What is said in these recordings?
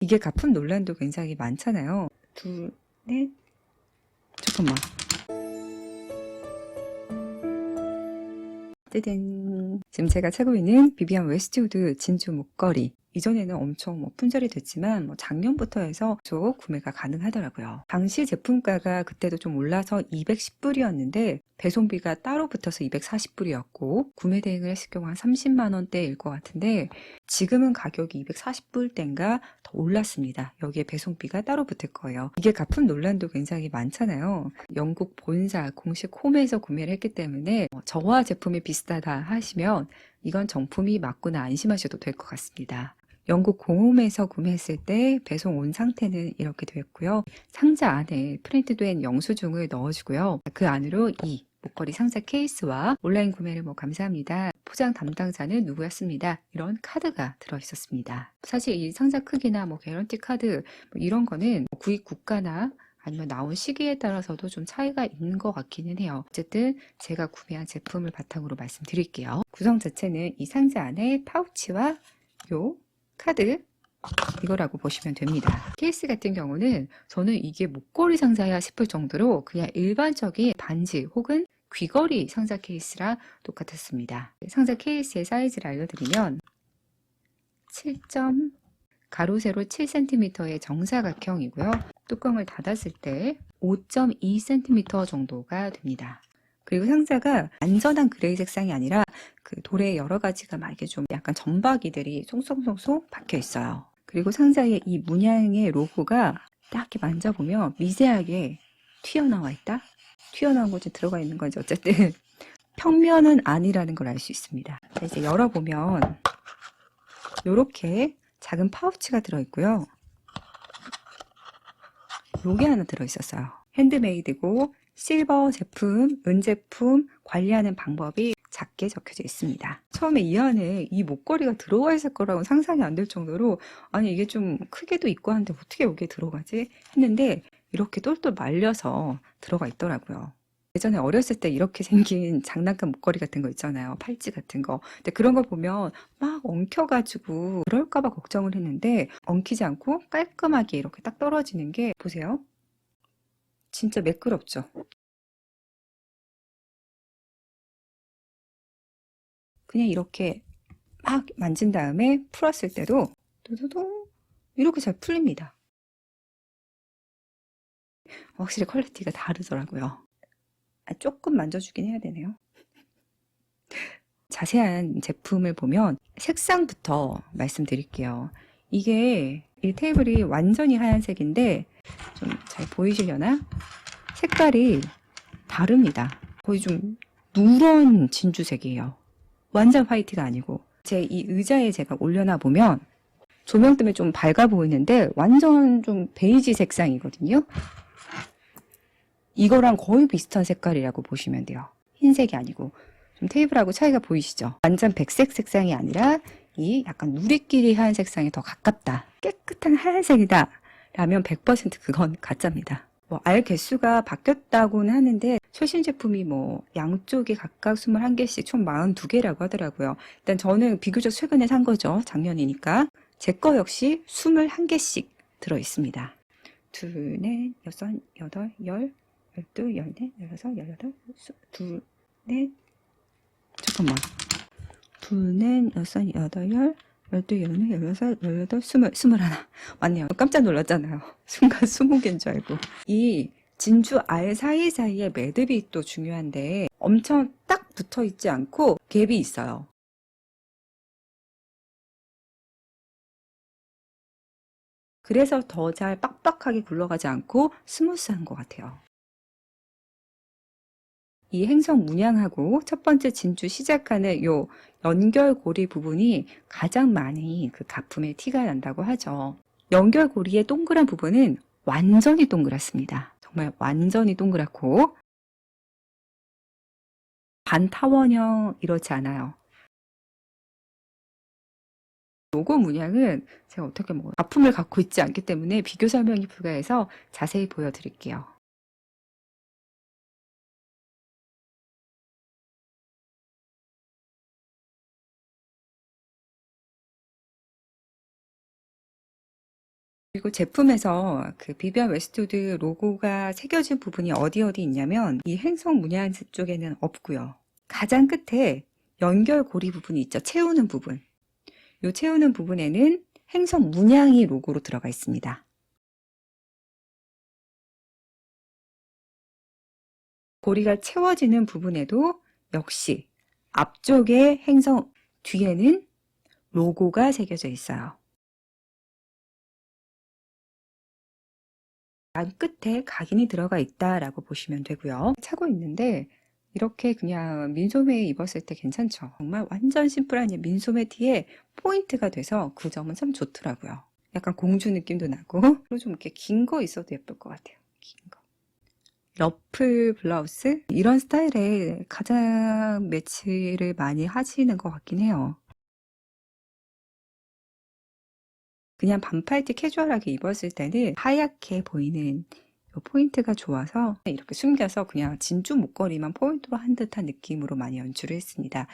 이게 가품 논란도 굉장히 많잖아요. 둘, 넷. 잠깐만. 짜잔. 지금 제가 차고 있는 비비안 웨스트우드 진주 목걸이. 이전에는 엄청 뭐 품절이 됐지만 뭐 작년부터 해서 쭉 구매가 가능하더라고요. 당시 제품가가 그때도 좀 올라서 210불이었는데 배송비가 따로 붙어서 240불이었고 구매 대행을 했을 경우 한 30만 원대일 것 같은데 지금은 가격이 240불대인가 더 올랐습니다. 여기에 배송비가 따로 붙을 거예요. 이게 가품 논란도 굉장히 많잖아요. 영국 본사 공식 홈에서 구매를 했기 때문에 뭐 저와 제품이 비슷하다 하시면 이건 정품이 맞구나 안심하셔도 될 것 같습니다. 영국 공홈에서 구매했을 때 배송 온 상태는 이렇게 되었고요. 상자 안에 프린트된 영수증을 넣어주고요. 그 안으로 이 목걸이 상자 케이스와 온라인 구매를 뭐 감사합니다. 포장 담당자는 누구였습니다. 이런 카드가 들어있었습니다. 사실 이 상자 크기나 뭐 개런티 카드 뭐 이런 거는 구입 국가나 아니면 나온 시기에 따라서도 좀 차이가 있는 것 같기는 해요. 어쨌든 제가 구매한 제품을 바탕으로 말씀드릴게요. 구성 자체는 이 상자 안에 파우치와 요 카드 이거라고 보시면 됩니다. 케이스 같은 경우는 저는 이게 목걸이 상자야 싶을 정도로 그냥 일반적인 반지 혹은 귀걸이 상자 케이스랑 똑같았습니다. 상자 케이스의 사이즈를 알려드리면 7. 가로 세로 7cm의 정사각형이고요. 뚜껑을 닫았을 때 5.2cm 정도가 됩니다. 그리고 상자가 안전한 그레이 색상이 아니라 그 돌에 여러 가지가 막 이렇게 좀 약간 점박이들이 송송송송 박혀 있어요. 그리고 상자에 이 문양의 로고가 딱 이렇게 만져보면 미세하게 튀어나와 있다? 튀어나온 것이 들어가 있는 건지 어쨌든 평면은 아니라는 걸 알 수 있습니다. 자, 이제 열어보면 이렇게 작은 파우치가 들어있고요. 요게 하나 들어있었어요. 핸드메이드고 실버 제품, 은제품 관리하는 방법이 작게 적혀져 있습니다. 처음에 이 안에 이 목걸이가 들어가 있을 거라고 상상이 안 될 정도로 아니 이게 좀 크게도 있고 한데 어떻게 여기에 들어가지 했는데 이렇게 똘똘 말려서 들어가 있더라고요. 예전에 어렸을 때 이렇게 생긴 장난감 목걸이 같은 거 있잖아요. 팔찌 같은 거. 근데 그런 거 보면 막 엉켜가지고 그럴까봐 걱정을 했는데 엉키지 않고 깔끔하게 이렇게 딱 떨어지는 게 보세요. 진짜 매끄럽죠? 그냥 이렇게 막 만진 다음에 풀었을 때도 도도동 이렇게 잘 풀립니다. 확실히 퀄리티가 다르더라고요. 아, 조금 만져주긴 해야 되네요. 자세한 제품을 보면 색상부터 말씀드릴게요. 이게 이 테이블이 완전히 하얀색인데 좀 잘 보이시려나? 색깔이 다릅니다. 거의 좀 누런 진주색이에요. 완전 화이트가 아니고 제 이 의자에 제가 올려놔 보면 조명 때문에 좀 밝아 보이는데 완전 좀 베이지 색상이거든요. 이거랑 거의 비슷한 색깔이라고 보시면 돼요. 흰색이 아니고 좀 테이블하고 차이가 보이시죠? 완전 백색 색상이 아니라 이 약간 누리끼리 하얀 색상이 더 가깝다. 깨끗한 하얀색이다. 라면 100% 그건 가짜입니다. 뭐 알 개수가 바뀌었다고는 하는데 최신 제품이 뭐 양쪽에 각각 21개씩 총 42개라고 하더라고요. 일단 저는 비교적 최근에 산 거죠. 작년이니까. 제 거 역시 21개씩 들어 있습니다. 둘, 넷, 여섯, 여덟, 열, 열두, 열넷, 열여섯, 열여덟, 수- 둘, 넷, 잠깐만. 둘, 넷, 여섯, 여덟, 열, 열두, 열넷, 열여섯, 열여덟, 스물, 스물하나. 맞네요. 깜짝 놀랐잖아요. 순간 스무 개인 줄 알고. 이 진주 알 사이사이에 매듭이 또 중요한데 엄청 딱 붙어 있지 않고 갭이 있어요. 그래서 더 잘 빡빡하게 굴러가지 않고 스무스한 것 같아요. 이 행성 문양하고 첫 번째 진주 시작하는 요 연결고리 부분이 가장 많이 그 가품의 티가 난다고 하죠. 연결고리의 동그란 부분은 완전히 동그랗습니다. 정말 완전히 동그랗고 반타원형 이렇지 않아요. 로고 문양은 제가 어떻게 뭐 아픔을 갖고 있지 않기 때문에 비교 설명이 불가해서 자세히 보여드릴게요. 그리고 제품에서 그 비비안 웨스트우드 로고가 새겨진 부분이 어디 어디 있냐면 이 행성 문양 쪽에는 없고요. 가장 끝에 연결 고리 부분이 있죠. 채우는 부분. 이 채우는 부분에는 행성 문양이 로고로 들어가 있습니다. 고리가 채워지는 부분에도 역시 앞쪽에 행성 뒤에는 로고가 새겨져 있어요. 안 끝에 각인이 들어가 있다라고 보시면 되고요. 차고 있는데 이렇게 그냥 민소매 입었을 때 괜찮죠. 정말 완전 심플한 이 민소매 티에 포인트가 돼서 그 점은 참 좋더라고요. 약간 공주 느낌도 나고 좀 이렇게 긴 거 있어도 예쁠 것 같아요. 긴 거. 러플 블라우스 이런 스타일에 가장 매치를 많이 하시는 것 같긴 해요. 그냥 반팔티 캐주얼하게 입었을 때는 하얗게 보이는 요 포인트가 좋아서 이렇게 숨겨서 그냥 진주 목걸이만 포인트로 한 듯한 느낌으로 많이 연출을 했습니다.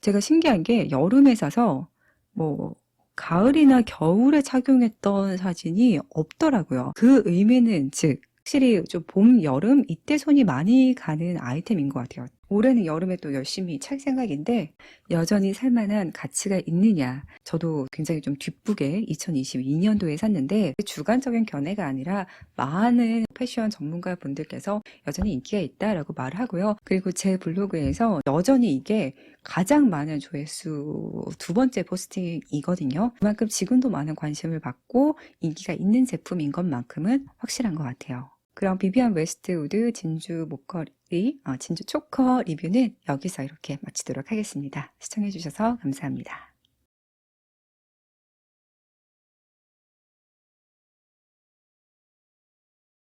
제가 신기한 게 여름에 사서 뭐 가을이나 겨울에 착용했던 사진이 없더라고요. 그 의미는 즉 확실히 좀 봄, 여름 이때 손이 많이 가는 아이템인 것 같아요. 올해는 여름에 또 열심히 찰 생각인데 여전히 살만한 가치가 있느냐. 저도 굉장히 좀 뒷북에 2022년도에 샀는데 주관적인 견해가 아니라 많은 패션 전문가 분들께서 여전히 인기가 있다라고 말을 하고요. 그리고 제 블로그에서 여전히 이게 가장 많은 조회수 두 번째 포스팅이거든요. 그만큼 지금도 많은 관심을 받고 인기가 있는 제품인 것만큼은 확실한 것 같아요. 그럼 비비안 웨스트우드 진주 목걸이, 어, 진주 초커 리뷰는 여기서 이렇게 마치도록 하겠습니다. 시청해주셔서 감사합니다.